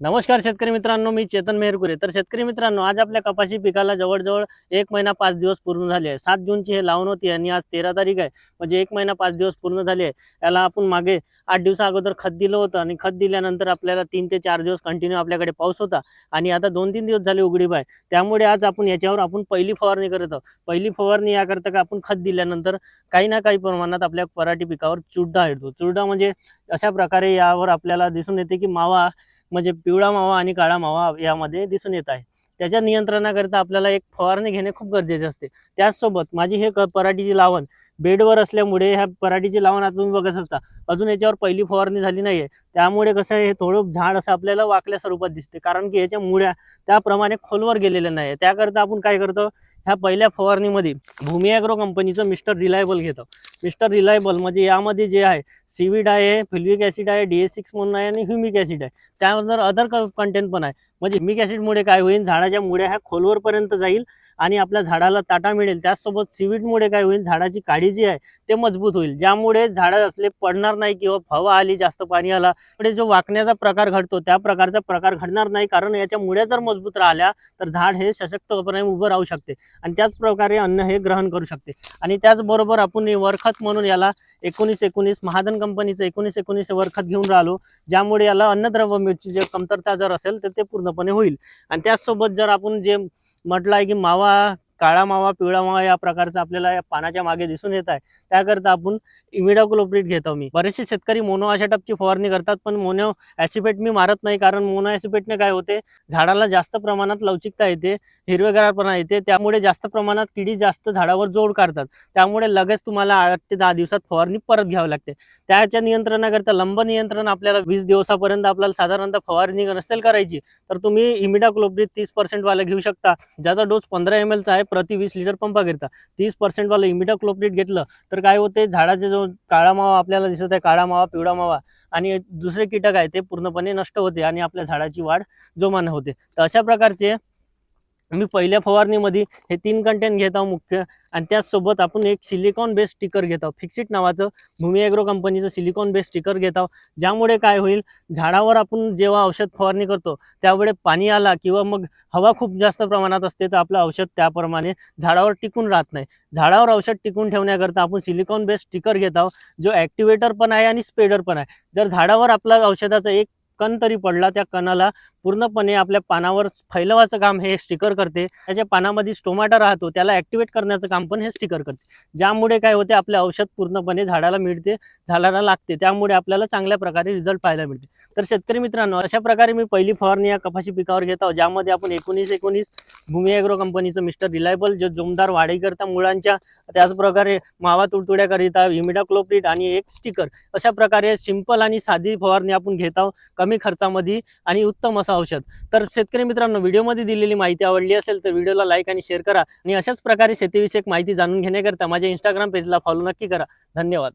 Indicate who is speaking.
Speaker 1: नमस्कार शेतकरी मित्रांनो मी चेतन मेहरकुरे. तर शेतकरी मित्रांनो आज आपल्या कपाशी पिकाला जवळजवळ एक महिना पाच दिवस पूर्ण झाले आहे. सात जूनची हे लावण होती आणि आज तेरा तारीख आहे. म्हणजे एक महिना पाच दिवस पूर्ण झाले आहे. याला आपण मागे आठ दिवसा अगोदर खत दिलं होतं आणि खत दिल्यानंतर आपल्याला तीन ते चार दिवस कंटिन्यू आपल्याकडे पाऊस होता. आणि आता दोन तीन दिवस झाले उघडी बाय. त्यामुळे आज आपण याच्यावर आपण पहिली फवारणी करत आहोत. पहिली फवारणी याकरता का आपण खत दिल्यानंतर काही ना काही प्रमाणात आपल्या पराठी पिकावर चुड्डा येतो. चुरडा म्हणजे अशा प्रकारे यावर आपल्याला दिसून येते की मावा म्हणजे पिवळा मावा आणि काळा मावा यामध्ये दिसून येत आहे. त्याच्या नियंत्रणाकरिता आपल्याला एक फवारणी घेणे खूप गरजेचे असते. त्याचसोबत माझी हे क पराठीची लावण बेडवर असल्यामुळे ह्या पराठीची लावण आता तुम्ही बघत असता. अजून याच्यावर पहिली फवारणी झाली नाही आहे त्यामुळे कसं आहे हे थोडं झाड असं आपल्याला वाकल्या स्वरूपात दिसते. कारण की याच्या मुळ्या त्याप्रमाणे खोलवर गेलेल्या नाही आहे त्याकरता आपण काय करतो ह्या पहिल्या फवारणीमध्ये भूमी ॲग्रो कंपनीचं मिस्टर रिलायबल घेतो. मिस्टर रिलायबल म्हणजे यामध्ये जे आहे सीविड आहे फिल्विक ॲसिड आहे डी एस सिक्स म्हणून आहे आणि ह्युमिक ॲसिड आहे. त्यानंतर अदर कंटेंट पण आहे. म्हणजे ह्युमिक ॲसिडमुळे काय होईल? झाडाच्या मुळ्या ह्या खोलवरपर्यंत जाईल. आणि आपल्या झाडाला ताटा मिळेल त्याचसोबत सीविडमुळे काय होईल झाडाची काडी जी आहे ते मजबूत होईल. ज्यामुळे झाडं आपले पडणार नाही किंवा हवा आली जास्त पाणी आला पुढे जो वाकण्याचा प्रकार घडतो त्या प्रकारचा प्रकार घडणार नाही. कारण याच्या मुळ्या जर मजबूत राहिल्या तर झाड हे सशक्तपणे उभं राहू शकते आणि त्याच प्रकारे अन्न हे ग्रहण करू शकते. आणि त्याचबरोबर आपण हे वरखत म्हणून याला एकोणीस एकोणीस महाधन कंपनीचं एकोणीस एकोणीस वरखत घेऊन राहिलो. ज्यामुळे याला अन्नद्रव्य मिरची जे कमतरता जर असेल तर ते पूर्णपणे होईल. आणि त्याचसोबत जर आपण जे म्हटलं आहे की मावा काळा मावा पिवळा मावा या प्रकारचा आपल्याला या पानाच्या मागे दिसून येत आहे. त्याकरता आपण इमिडाक्लोप्रिट घेतो मी. बरेचसे शेतकरी मोनो ॲसिटपची फवारणी करतात पण मोनो ॲसिपेट मी मारत नाही कारण मोनो ॲसिपेटने काय होते? झाडाला जास्त प्रमाणात लवचिकता येते हिरवेगारपणा येते त्यामुळे जास्त प्रमाणात किडी जास्त झाडावर जोड काढतात. त्यामुळे लगेच तुम्हाला आठ ते दहा दिवसात फवारणी परत घ्यावी लागते. त्याच्या नियंत्रणाकरता लंब नियंत्रण आपल्याला वीस दिवसापर्यंत आपल्याला साधारणतः फवारणी नसेल करायची तर तुम्ही इमिडाक्लोप्रिट तीस पर्सेंटवाला घेऊ शकता. ज्याचा डोस पंधरा एम एलचा आहे प्रति वीस लिटर पंपाकरिता तीस पर्सेंटवाला इमिडाक्लोप्रिट घेतलं तर काय होते झाडाचे जो काळा मावा आपल्याला दिसत आहे काळा मावा पिवळा मावा आणि दुसरे कीटक आहे ते पूर्णपणे नष्ट होते आणि आपल्या झाडाची वाढ जोमानं होते. तर अशा प्रकारचे मी पहिल्या फवारणीमध्ये हे तीन कंटेंट घेत आहोत मुख्य. आणि त्याचसोबत आपण एक सिलिकॉन बेस स्टिकर घेत आहोत फिक्सिट नावाचं भूमी ॲग्रो कंपनीचं सिलिकॉन बेस्ड स्टिकर घेत आहोत ज्यामुळे काय होईल झाडावर आपण जेव्हा औषध फवारणी करतो त्यावेळे पाणी आला किंवा मग हवा खूप जास्त प्रमाणात असते तर आपलं औषध त्याप्रमाणे झाडावर टिकून राहत नाही. झाडावर औषध टिकून ठेवण्याकरता आपण सिलिकॉन बेस स्टिकर घेत आहोत जो ॲक्टिवेटर पण आहे आणि स्पेडर पण आहे. जर झाडावर आपला औषधाचा एक कण तरी पडला त्या कणाला पूर्णपणे आपल्या पानावर फैलवाचं काम हे स्टिकर करते. त्याच्या पानामध्ये स्टोमाटा राहतो त्याला ॲक्टिवेट करण्याचं काम पण हे स्टिकर करते. ज्यामुळे काय होते आपले औषध पूर्णपणे झाडाला मिळते झाडाला लागते. त्यामुळे आपल्याला चांगल्या प्रकारे रिझल्ट पाहायला मिळते. तर शेतकरी मित्रांनो अशा प्रकारे मी पहिली फवारणी या कपाशी पिकावर घेत आहोत ज्यामध्ये आपण एकोणीस एकोणीस भूमी ॲग्रो कंपनीचं मिस्टर रिलायबल जो जोमदार वाढीकरता मुळांच्या त्याचप्रकारे मावा तुडतुड्याकरिता इमिडाक्लोप्रिट आणि एक स्टिकर अशा प्रकारे सिंपल आणि साधी फवारणी आपण घेत आहोत कमी खर्चामध्ये आणि उत्तम असा औषध. तर शेतकरी मित्रांनो व्हिडिओमध्ये दिलेली माहिती आवडली असेल तर व्हिडिओला लाईक आणि शेअर करा आणि अशाच प्रकारे शेतीविषयक माहिती जाणून घेण्याकरता माझ्या इंस्टाग्राम पेजला फॉलो नक्की करा. धन्यवाद.